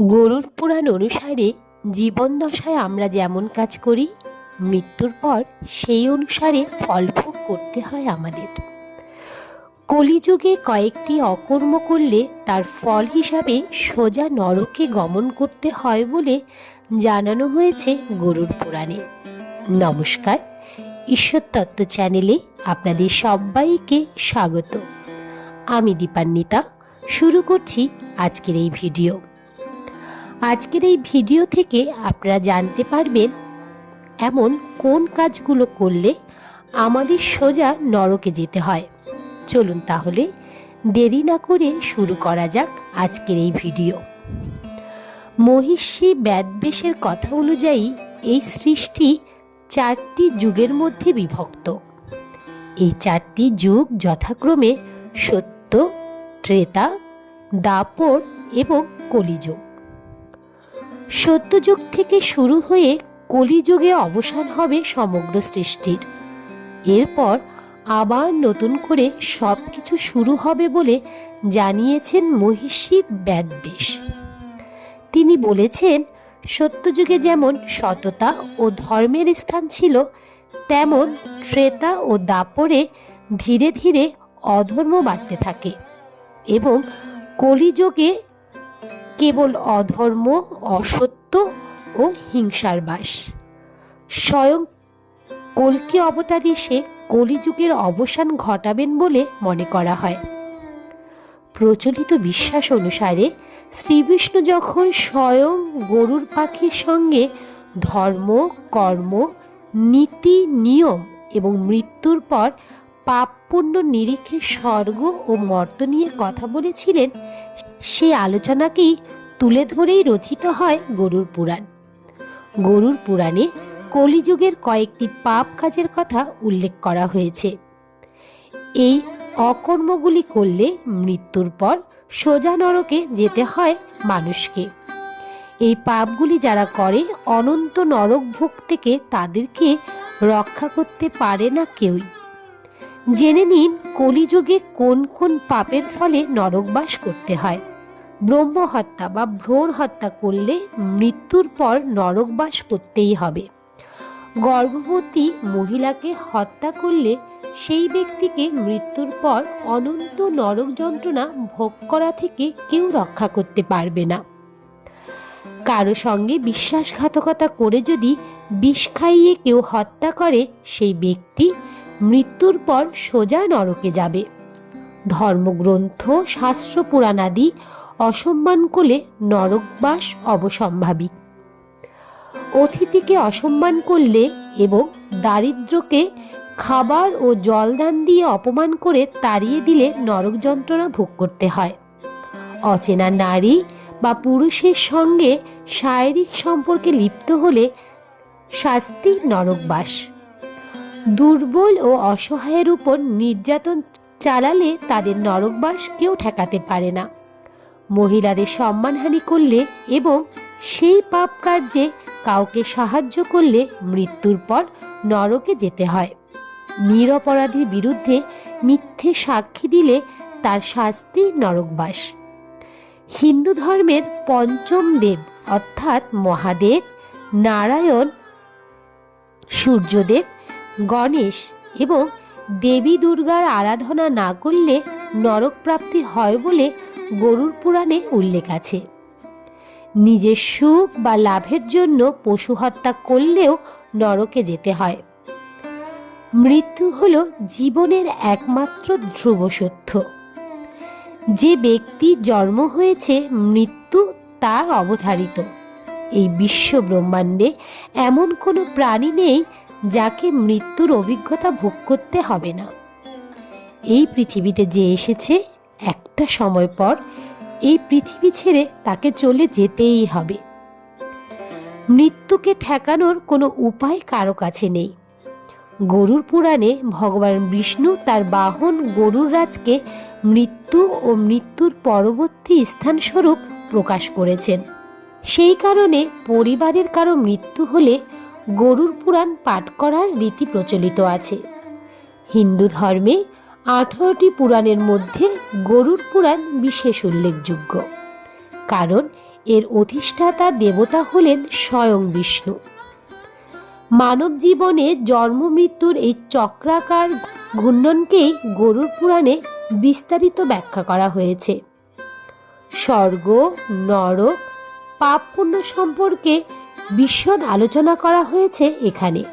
গরুর পুরাণ অনুসারে জীবন দশায় আমরা যেমন কাজ করি, মৃত্যুর পর সেই অনুসারে ফলভোগ করতে হয় আমাদের। কলিযুগে কয়েকটি অকর্ম করলে তার ফল হিসাবে সোজা নরকে গমন করতে হয় বলে জানানো হয়েছে গরুর পুরাণে। নমস্কার, ঈশ্বর তত্ত্ব চ্যানেলে আপনাদের সবাইকে স্বাগত। আমি দীপান্বিতা, শুরু করছি আজকের এই ভিডিও। আজকের এই ভিডিও থেকে আপনারা জানতে পারবেন এমন কোন কাজগুলো করলে আমাদের সোজা নরকে যেতে হয়। চলুন তাহলে দেরি না করে শুরু করা যাক আজকের এই ভিডিও। মহিষী ব্যাদবেশের কথা অনুযায়ী এই সৃষ্টি চারটি যুগের মধ্যে বিভক্ত। এই চারটি যুগ যথাক্রমে সত্য, ত্রেতা, দাপর এবং কলিযুগ। সত্যযুগ থেকে শুরু হয়ে কলিযুগে অবসান হবে সমগ্র সৃষ্টির। এরপর আবার নতুন করে সব কিছু শুরু হবে বলে জানিয়েছেন মহিষী ব্যাদবেশ। তিনি বলেছেন, সত্যযুগে যেমন সততা ও ধর্মের স্থান ছিল, তেমন ত্রেতা ও দাপরে ধীরে ধীরে অধর্ম বাড়তে থাকে এবং কলিযুগে কেবল অধর্ম, অসত্য ও হিংসার বাস। স্বয়ং কল্কি অবতার এসে কলিযুগের অবসান ঘটাবেন বলে মনে করা হয়। প্রচলিত বিশ্বাস অনুসারে শ্রীবিষ্ণু যখন স্বয়ং গরুর পাখির সঙ্গে ধর্ম, কর্ম, নীতি, নিয়ম এবং মৃত্যুর পর পাপ পুণ্য নিরিখে স্বর্গ ও মর্ত নিয়ে কথা বলেছিলেন, সে আলোচনাকেই তুলে ধরেই রচিত হয় গরুর পুরাণ। গরুর পুরাণে কলিযুগের কয়েকটি পাপ কাজের কথা উল্লেখ করা হয়েছে। এই অকর্মগুলি করলে মৃত্যুর পর সোজা নরকে যেতে হয় মানুষকে। এই পাপগুলি যারা করে, অনন্ত নরক ভোগ থেকে তাদেরকে রক্ষা করতে পারে না কেউই। জেনে নিন, কলিযুগে কোন কোন পাপের ফলে নরকবাস করতে হয়। ব্রহ্ম হত্যা বা ভ্রূণ হত্যা করলে মৃত্যুর পর নরকবাস করতেই হবে। গর্ভবতী মহিলাকে হত্যা করলে সেই ব্যক্তিকে মৃত্যুর পর অনন্ত নরক যন্ত্রণা ভোগ করা থেকে কেউ রক্ষা করতে পারবে না। কারও সঙ্গে বিশ্বাসঘাতকতা করে যদি বিষ খাইয়ে কেউ হত্যা করে সেই ব্যক্তি মৃত্যুর পর সোজা নরকে যাবে। ধর্মগ্রন্থ শাস্ত্র পুরাণাদি অসম্মান করলে নরকবাস অবসম্ভাবী। অতিথিকে অসম্মান করলে এবং দারিদ্রকে খাবার ও জলদান দিয়ে অপমান করে তাড়িয়ে দিলে নরক যন্ত্রণা ভোগ করতে হয়। অচেনা নারী বা পুরুষের সঙ্গে শারীরিক সম্পর্কে লিপ্ত হলে শাস্তি নরকবাস। দুর্বল ও অসহায়ের উপর নির্যাতন চালালে তাদের নরকবাস কেউ ঠেকাতে পারে না। মহিলাদের সম্মানহানি করলে এবং সেই পাপ কার্যে কাউকে সাহায্য করলে মৃত্যুর পর নরকে যেতে হয়। নিরপরাধীর বিরুদ্ধে মিথ্যে সাক্ষী দিলে তার শাস্তি নরকবাস। হিন্দু ধর্মের পঞ্চম দেব অর্থাৎ মহাদেব, নারায়ণ, সূর্যদেব গণেশ এবং দেবী দুর্গার আরাধনা না করলে নরক প্রাপ্তি হয় বলে গরুর পুরাণে উল্লেখ আছে। নিজের সুখ বা লাভের জন্য পশু হত্যা করলেও নরকে যেতে হয়। মৃত্যু হল জীবনের একমাত্র ধ্রুব সত্য। যে ব্যক্তি জন্ম হয়েছে, মৃত্যু তার অবধারিত। এই বিশ্ব ব্রহ্মাণ্ডে এমন কোনো প্রাণী নেই যাকে মৃত্যুর অভিজ্ঞতা ভোগ করতে হবে না। এই পৃথিবীতে যে এসেছে, একটা সময় পর এই পৃথিবী ছেড়ে তাকে চলে যেতেই হবে। মৃত্যুকে ঠেকানোর কোনো উপায় কারও কাছে নেই। গরুর পুরাণে ভগবান বিষ্ণু তার বাহন গরুর রাজকে মৃত্যু ও মৃত্যুর পরবর্তী স্থানস্বরূপ প্রকাশ করেছেন। সেই কারণে পরিবারের কারও মৃত্যু হলে গরুর পুরাণ পাঠ করার রীতি প্রচলিত আছে। হিন্দু ধর্মে আঠারোটি পুরাণের মধ্যে গরুর পুরাণ বিশেষ উল্লেখযোগ্য। কারণ এর অধিষ্ঠাতা দেবতা হলেন স্বয়ং বিষ্ণু। মানব জীবনে জন্ম মৃত্যুর এই চক্রাকার ঘূর্ণনকেই গরুর পুরাণে বিস্তারিত ব্যাখ্যা করা হয়েছে। স্বর্গ, নরক পাপ পুণ্য সম্পর্কে বিশদ আলোচনা করা হয়েছে এখানে।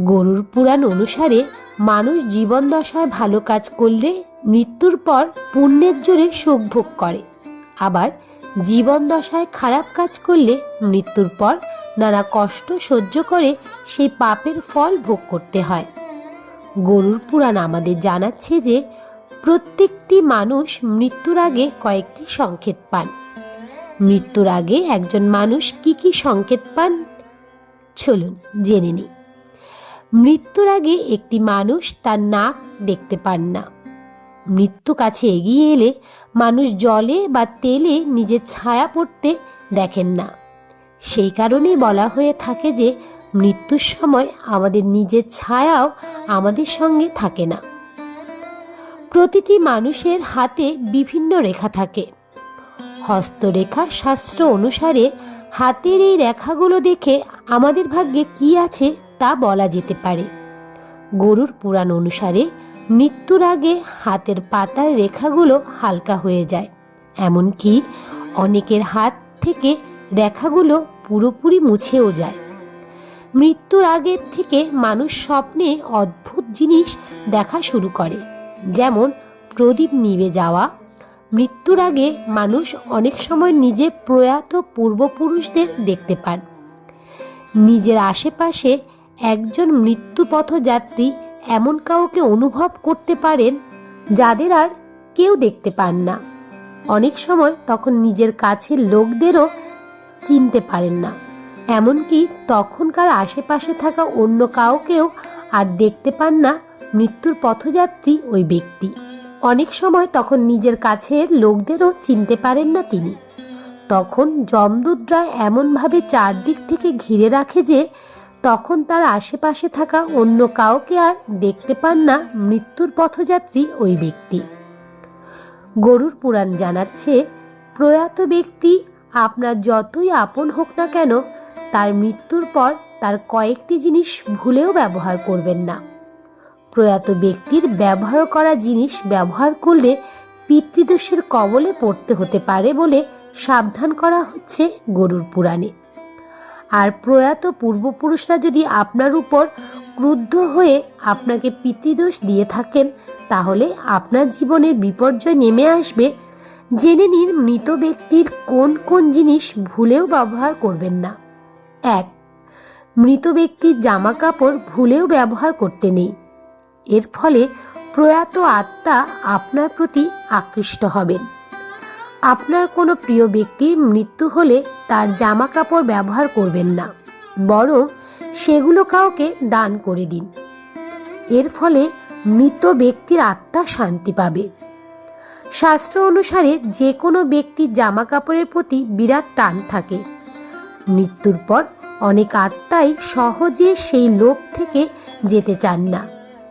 গরুর পুরাণ অনুসারে মানুষ জীবন দশায় ভালো কাজ করলে মৃত্যুর পর পুণ্যের জোরে শোক ভোগ করে। আবার জীবন দশায় খারাপ কাজ করলে মৃত্যুর পর নানা কষ্ট সহ্য করে সেই পাপের ফল ভোগ করতে হয়। গরুর পুরাণ আমাদের জানাচ্ছে যে প্রত্যেকটি মানুষ মৃত্যুর আগে কয়েকটি সংকেত পান। মৃত্যুর আগে একজন মানুষ কি কি সংকেত পান? চলুন জেনে নিই। মৃত্যুর আগে একটি মানুষ তার নাক দেখতে পান না। মৃত্যু কাছে এগিয়ে এলে মানুষ জলে বা তেলে নিজের ছায়া পড়তে দেখেন না। সেই কারণেই বলা হয়ে থাকে যে মৃত্যুর সময় আমাদের নিজের ছায়াও আমাদের সঙ্গে থাকে না। প্রতিটি মানুষের হাতে বিভিন্ন রেখা থাকে। হস্তরেখা শাস্ত্র অনুসারে হাতের এই রেখাগুলো দেখে আমাদের ভাগ্যে কি আছে তা বলা যেতে পারে। গরুর পুরাণ অনুসারে মৃত্যুর আগে হাতের পাতার রেখাগুলো হালকা হয়ে যায়। এমনকি অনেকের হাত থেকে রেখাগুলো পুরোপুরি মুছেও যায়। মৃত্যুর আগের থেকে মানুষ স্বপ্নে অদ্ভুত জিনিস দেখা শুরু করে, যেমন প্রদীপ নিভে যাওয়া মৃত্যুর আগে মানুষ অনেক সময় নিজে প্রয়াত পূর্বপুরুষদের দেখতে পান। নিজের আশেপাশে একজন মৃত্যুপথযাত্রী এমন কাউকে অনুভব করতে পারেন যাদের আর কেউ দেখতে পান না। অনেক সময় তখন নিজের কাছের লোকদেরও চিনতে পারেন না। এমনকি তখনকার আশেপাশে থাকা অন্য কাউকেও আর দেখতে পান না মৃত্যুর পথযাত্রী ওই ব্যক্তি। অনেক সময় তখন নিজের কাছের লোকদেরও চিনতে পারেন না তিনি। তখন যমদূতরা এমনভাবে চারদিক থেকে ঘিরে রাখে যে, তখন তার আশেপাশে থাকা অন্য কাউকে আর দেখতে পান না মৃত্যুর পথযাত্রী ওই ব্যক্তি। গরুর পুরাণ জানাচ্ছে, প্রয়াত ব্যক্তি আপনার যতই আপন হোক না কেন, তার মৃত্যুর পর তার কয়েকটি জিনিস ভুলেও ব্যবহার করবেন না। প্রয়াত ব্যক্তির ব্যবহার করা জিনিস ব্যবহার করলে পিতৃদোষের কবলে পড়তে হতে পারে বলে সাবধান করা হচ্ছে গরুর পুরাণে। আর প্রয়াত পূর্বপুরুষরা যদি আপনার উপর ক্রুদ্ধ হয়ে আপনাকে পিতৃদোষ দিয়ে থাকেন, তাহলে আপনার জীবনের বিপর্যয় নেমে আসবে। জেনে নিন মৃত ব্যক্তির কোন কোন জিনিস ভুলেও ব্যবহার করবেন না। এক, মৃত ব্যক্তির জামা কাপড় ভুলেও ব্যবহার করতে নেই। এর ফলে প্রয়াত আত্মা আপনার প্রতি আকৃষ্ট হবেন। আপনার কোনো প্রিয় ব্যক্তির মৃত্যু হলে তার জামা কাপড় ব্যবহার করবেন না, বরং সেগুলো কাউকে দান করে দিন। এর ফলে মৃত ব্যক্তির আত্মা শান্তি পাবে। শাস্ত্র অনুসারে যে কোনো ব্যক্তির জামা কাপড়ের প্রতি বিরাট টান থাকে। মৃত্যুর পর অনেক আত্মাই সহজে সেই লোক থেকে যেতে চান না।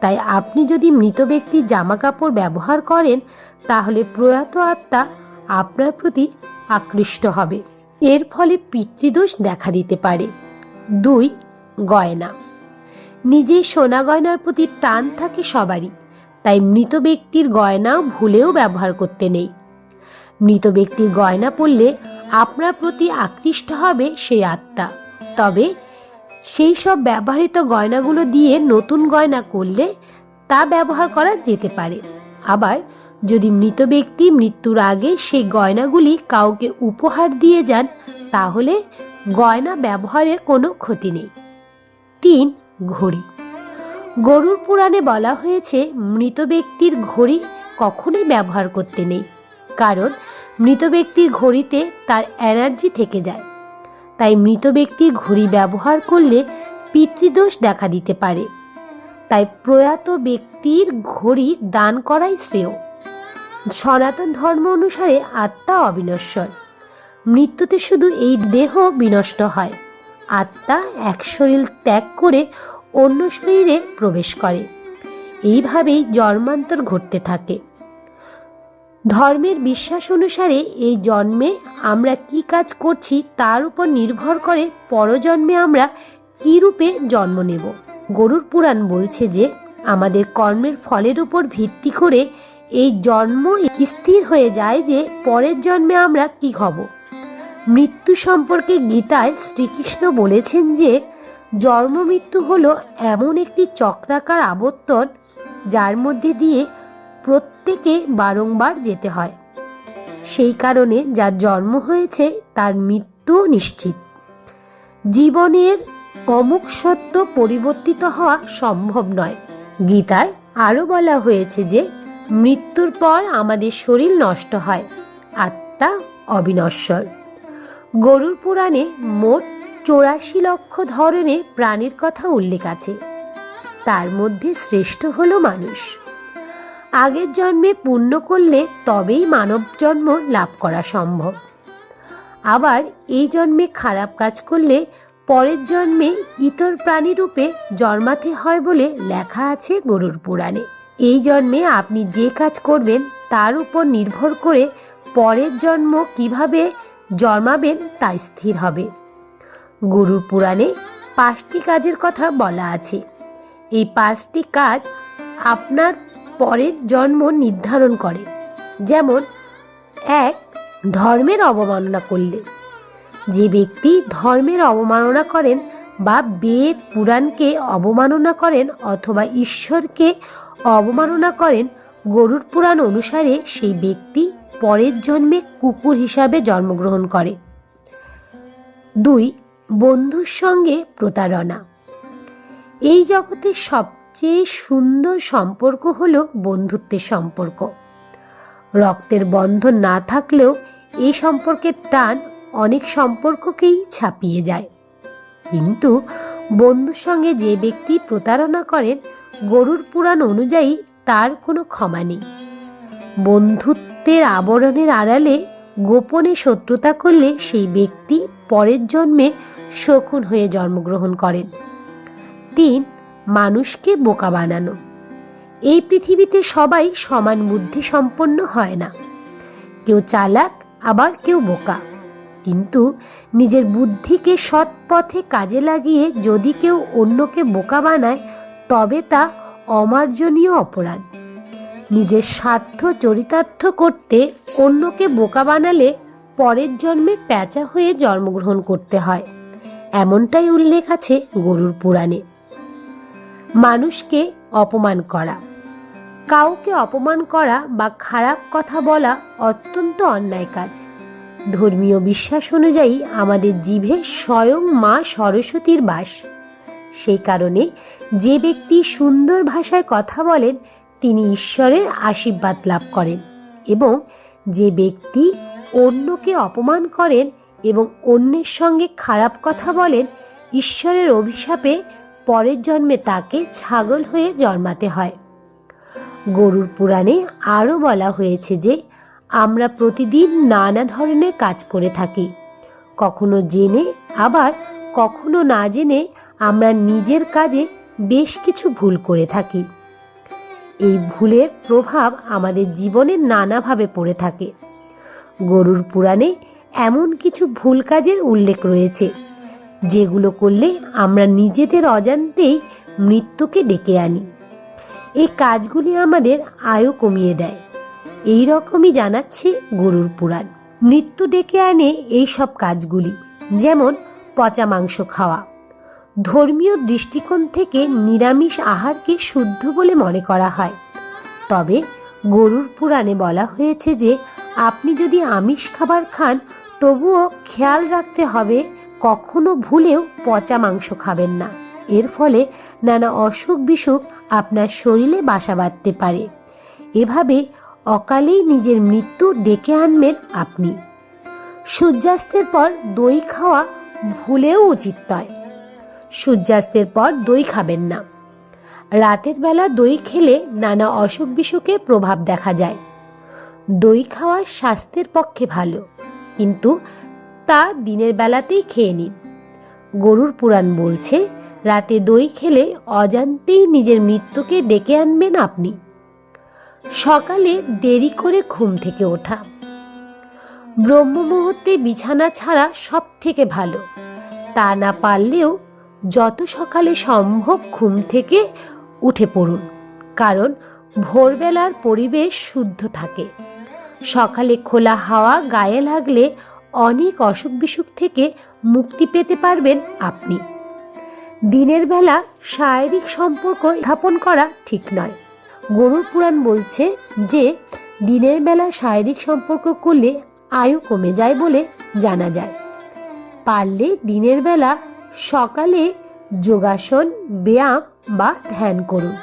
তাই আপনি যদি মৃত ব্যক্তির জামা কাপড় ব্যবহার করেন, তাহলে প্রয়াত আত্মা আপনার প্রতি আকৃষ্ট হবে। এর ফলে পিতৃদোষ দেখা দিতে পারে। দুই, গয়না। নিজের সোনা গয়নার প্রতি টান থাকে সবারই, তাই মৃত ব্যক্তির গয়নাও ভুলেও ব্যবহার করতে নেই। মৃত ব্যক্তির গয়না পরলে আপনার প্রতি আকৃষ্ট হবে সেই আত্মা। তবে সেই সব ব্যবহৃত গয়নাগুলো দিয়ে নতুন গয়না করলে তা ব্যবহার করা যেতে পারে। আবার যদি মৃত ব্যক্তি মৃত্যুর আগে সেই গয়নাগুলি কাউকে উপহার দিয়ে যান, তাহলে গয়না ব্যবহারের কোনো ক্ষতি নেই। তিন, ঘড়ি। গরুর পুরাণে বলা হয়েছে, মৃত ব্যক্তির ঘড়ি কখনোই ব্যবহার করতে নেই, কারণ মৃত ব্যক্তির ঘড়িতে তার এনার্জি থেকে যায়। তাই মৃত ব্যক্তির ঘড়ি ব্যবহার করলে পিতৃদোষ দেখা দিতে পারে। তাই প্রয়াত ব্যক্তির ঘড়ি দান করাই শ্রেয়। সনাতন ধর্ম অনুসারে আত্মা অবিনশ্বর। মৃত্যুতে শুধু এই দেহ বিনষ্ট হয়, আত্মা এক শরীর ত্যাগ করে অন্য শরীরে প্রবেশ করে। এইভাবেই জন্মান্তর ঘটতে থাকে। ধর্মের বিশ্বাস অনুসারে এই জন্মে আমরা কি কাজ করছি তার উপর নির্ভর করে পরজন্মে আমরা কী রূপে জন্ম নেব। গরুর পুরাণ বলছে যে আমাদের কর্মের ফলের উপর ভিত্তি করে এই জন্ম স্থির হয়ে যায় যে পরের জন্মে আমরা কি হব। মৃত্যু সম্পর্কে গীতায় শ্রীকৃষ্ণ বলেছেন যে জন্ম মৃত্যু হলো এমন একটি চক্রাকার আবর্তন যার মধ্যে দিয়ে প্রত্যেকে বারংবার যেতে হয়। সেই কারণে যার জন্ম হয়েছে তার মৃত্যু নিশ্চিত। জীবনের অমুক সত্য পরিবর্তিত হওয়া সম্ভব নয়। গীতায় আরও বলা হয়েছে যে, মৃত্যুর পর আমাদের শরীর নষ্ট হয়, আত্মা অবিনশ্বর। গরুর পুরাণে মোট চৌরাশি লক্ষ ধরনের প্রাণীর কথা উল্লেখ আছে। তার মধ্যে শ্রেষ্ঠ হলো মানুষ। আগের জন্মে পুণ্য করলে তবেই মানব জন্ম লাভ করা সম্ভব। আবার এই জন্মে খারাপ কাজ করলে পরের জন্মে ইতর প্রাণী রূপে জন্মাতে হয় বলে লেখা আছে গরুর পুরাণে। এই জন্মে আপনি যে কাজ করবেন তার উপর নির্ভর করে পরের জন্ম কীভাবে জন্মাবেন তা স্থির হবে। গরুর পুরাণে পাঁচটি কাজের কথা বলা আছে। এই পাঁচটি কাজ আপনার পরের জন্ম নির্ধারণ করে। যেমন, এক, ধর্মের অবমাননা করলে। যে ব্যক্তি ধর্মের অবমাননা করেন বা বেদ, পুরাণকে অবমাননা করেন অথবা ঈশ্বরকে অবমাননা করেন, গরুর পুরাণ অনুসারে সেই ব্যক্তি পরের জন্মে কুকুর হিসাবে জন্মগ্রহণ করে। দুই, বন্ধুর সঙ্গে প্রতারণা। এই জগতের সবচেয়ে সুন্দর সম্পর্ক হলো বন্ধুত্বের সম্পর্ক। রক্তের বন্ধন না থাকলেও এই সম্পর্কের টান অনেক সম্পর্ককেই ছাপিয়ে যায়। কিন্তু বন্ধুর সঙ্গে যে ব্যক্তি প্রতারণা করেন, গরুর পুরাণ অনুযায়ী তার কোনো ক্ষমা নেই। বন্ধুত্বের আবরণের আড়ালে গোপনে শত্রুতা করলে সেই ব্যক্তি পরের জন্মে শকুন হয়ে জন্মগ্রহণ করেন। তিন মানুষকে বোকা বানানো। এই পৃথিবীতে সবাই সমান বুদ্ধি সম্পন্ন হয় না। কেউ চালাক, আবার কেউ বোকা। কিন্তু নিজের বুদ্ধিকে সৎ পথে কাজে লাগিয়ে যদি কেউ অন্যকে বোকা বানায়, তবে তা অমার্জনীয় অপরাধ। নিজের স্বার্থ চরিতার্থ করতে অন্যকে বোকা বানালে পরের জন্মে প্যাঁচা হয়ে জন্মগ্রহণ করতে হয়। এমনটাই উল্লেখ আছে গরুর পুরাণে। মানুষকে অপমান করা। কাউকে অপমান করা বা খারাপ কথা বলা অত্যন্ত অন্যায় কাজ। ধর্মীয় বিশ্বাস অনুযায়ী আমাদের জিভে স্বয়ং মা সরস্বতীর বাস। সেই কারণে যে ব্যক্তি সুন্দর ভাষায় কথা বলেন, তিনি ঈশ্বরের আশীর্বাদ লাভ করেন এবং যে ব্যক্তি অন্যকে অপমান করেন এবং অন্যের সঙ্গে খারাপ কথা বলেন, ঈশ্বরের অভিশাপে পরের জন্মে তাকে ছাগল হয়ে জন্মাতে হয়। গরুর পুরাণে আরও বলা হয়েছে যে, আমরা প্রতিদিন নানা ধরনের কাজ করে থাকি। কখনো জেনে, আবার কখনো না জেনে আমরা নিজের কাজে বেশ কিছু ভুল করে থাকি। এই ভুলের প্রভাব আমাদের জীবনে নানাভাবে পড়ে থাকে। গরুর পুরাণে এমন কিছু ভুল কাজের উল্লেখ রয়েছে। যেগুলো করলে আমরা নিজেদের অজান্তেই মৃত্যুকে ডেকে আনি। এই কাজগুলি আমাদের আয়ু কমিয়ে দেয়। এই রকমই জানাচ্ছে গরুর পুরাণ। মৃত্যু ডেকে আনে এই সব কাজগুলি, যেমন পচা মাংস খাওয়া। ধর্মীয় দৃষ্টিকোণ থেকে নিরামিষ আহারকে শুদ্ধ বলে মনে করা হয়। তবে গরুর পুরাণে বলা হয়েছে যে, আপনি যদি আমিষ খাবার খান, তবুও খেয়াল রাখতে হবে কখনো ভুলেও পচা মাংস খাবেন না। এর ফলে নানা অসুখ বিসুখ আপনার শরীরে বাসা বাঁধতে পারে। এভাবে অকালেই নিজের মৃত্যু ডেকে আনবেন আপনি। সূর্যাস্তের পর দই খাওয়া ভুলেও উচিত নয়। সূর্যাস্তের পর দই খাবেন না। রাতের বেলা দই খেলে নানা অসুখ বিসুখের প্রভাব দেখা যায়। দই খাওয়া স্বাস্থ্যের পক্ষে ভালো। কিন্তু তা দিনের বেলাতেই খেয়ে নিন গরুর পুরাণ বলছে, রাতে দই খেলে অজান্তেই নিজের মৃত্যুকে ডেকে আনবেন আপনি। সকালে দেরি করে ঘুম থেকে ওঠা। ব্রহ্ম মুহূর্তে বিছানা ছাড়া সব থেকে ভালো। তা না পারলেও যত সকালে সম্ভব ঘুম থেকে উঠে পড়ুন, কারণ ভোরবেলার পরিবেশ শুদ্ধ থাকে। সকালে খোলা হাওয়া গায়ে লাগলে অনেক অসুখ বিসুখ থেকে মুক্তি পেতে পারবেন আপনি। দিনের বেলা শারীরিক সম্পর্ক স্থাপন করা ঠিক নয়। গরুর পুরাণ বলছে যে, দিনের বেলা শারীরিক সম্পর্ক করলে আয়ু কমে যায় বলে জানা যায়। পারলে দিনের বেলা সকালে যোগাসন, ব্যায়াম বা ধ্যান করুন।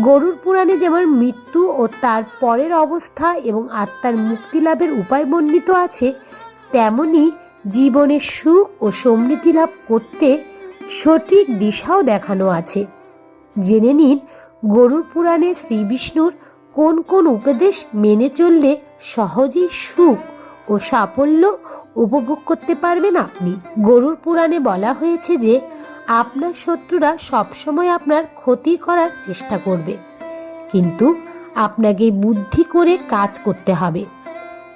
গরুর পুরাণে যেমন মৃত্যু ও তার পরের অবস্থা এবং আত্মার মুক্তি লাভের উপায় বর্ণিত আছে তেমনি জীবনে সুখ ও সমৃদ্ধি লাভ করতে সঠিক দিশাও দেখানো আছে। জেনে নিন, গরুর পুরাণে শ্রী বিষ্ণুর কোন কোন উপদেশ মেনে চললে সহজেই সুখ ও সাফল্য উপভোগ করতে পারবেন আপনি। গরুর পুরাণে বলা হয়েছে যে, আপনার শত্রুরা সবসময় আপনার ক্ষতি করার চেষ্টা করবে। কিন্তু আপনাকে বুদ্ধি করে কাজ করতে হবে।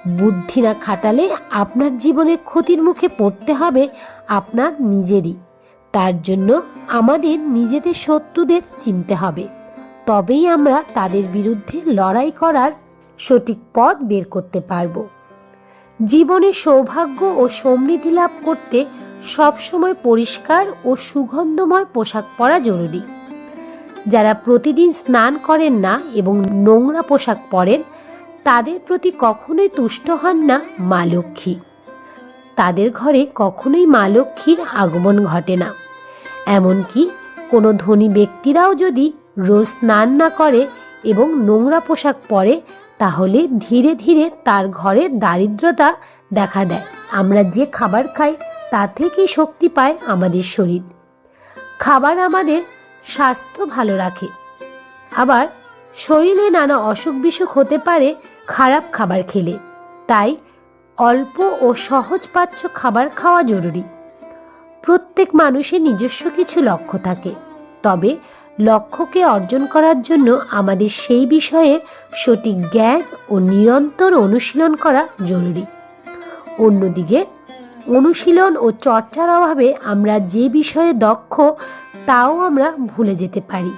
বুদ্ধি না খাটালে আপনার জীবনে ক্ষতির মুখে পড়তে হবে আপনার নিজেরই। তার জন্য আমাদের নিজেদের শত্রুদের চিনতে হবে। তবেই আমরা তাদের বিরুদ্ধে লড়াই করার সঠিক পথ বের করতে পারব। জীবনে সৌভাগ্য ও সমৃদ্ধি লাভ করতে সবসময় পরিষ্কার ও সুগন্ধময় পোশাক পরা জরুরি। যারা প্রতিদিন স্নান করেন না এবং নোংরা পোশাক পরেন তাদের প্রতি কখনোই তুষ্ট হন না মা লক্ষ্মী। তাদের ঘরে কখনোই মা লক্ষ্মীর আগমন ঘটে না। এমনকি কোনো ধনী ব্যক্তিরাও যদি রোজ স্নান না করে এবং নোংরা পোশাক পরে, তাহলে ধীরে ধীরে তার ঘরে দারিদ্রতা দেখা দেয়। আমরা যে খাবার খাই, তা থেকেই শক্তি পায় আমাদের শরীর। খাবার আমাদের স্বাস্থ্য ভালো রাখে। আবার শরীরে নানা অসুখ বিসুখ হতে পারে খারাপ খাবার খেলে। তাই অল্প ও সহজপাচ্য খাবার খাওয়া জরুরি। প্রত্যেক মানুষের নিজস্ব কিছু লক্ষ্য থাকে। তবে লক্ষ্যকে অর্জন করার জন্য আমাদের সেই বিষয়ে সঠিক জ্ঞান ও নিরন্তর অনুশীলন করা জরুরি। অন্যদিকে, অনুশীলন ও চর্চার অভাবে আমরা যে বিষয়ে দক্ষ, তাও আমরা ভুলে যেতে পারি।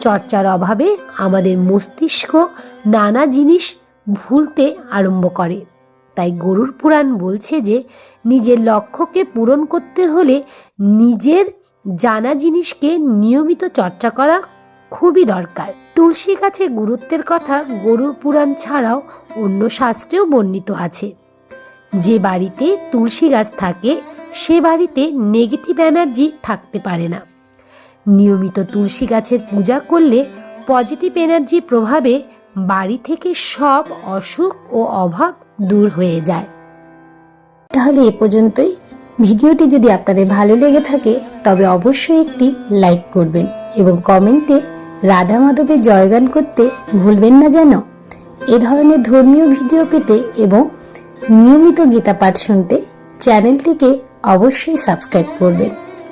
চর্চার অভাবে আমাদের মস্তিষ্ক নানা জিনিস ভুলতে আরম্ভ করে। তাই গরুর পুরাণ বলছে যে, নিজের লক্ষ্যকে পূরণ করতে হলে নিজের জানা জিনিসকে নিয়মিত চর্চা করা খুবই দরকার। তুলসী গাছে গুরুত্বের কথা গরুর পুরাণ ছাড়াও অন্য শাস্ত্রেও বর্ণিত আছে। যে বাড়িতে তুলসী গাছ থাকে, সে বাড়িতে নেগেটিভ এনার্জি থাকতে পারে না। নিয়মিত তুলসী গাছের পূজা করলে পজিটিভ এনার্জির প্রভাবে বাড়ি থেকে সব অসুখ ও অভাব দূর হয়ে যায়। তাহলে এ পর্যন্তই। ভিডিওটি যদি আপনাদের ভালো লেগে থাকে, তবে অবশ্যই একটি লাইক করবেন এবং কমেন্টে রাধা মাধবের জয়গান করতে ভুলবেন না যেন। এ ধরনের ধর্মীয় ভিডিও পেতে এবং নিয়মিত গীতা পাঠ শুনতে চ্যানেলটিকে অবশ্যই সাবস্ক্রাইব করবেন।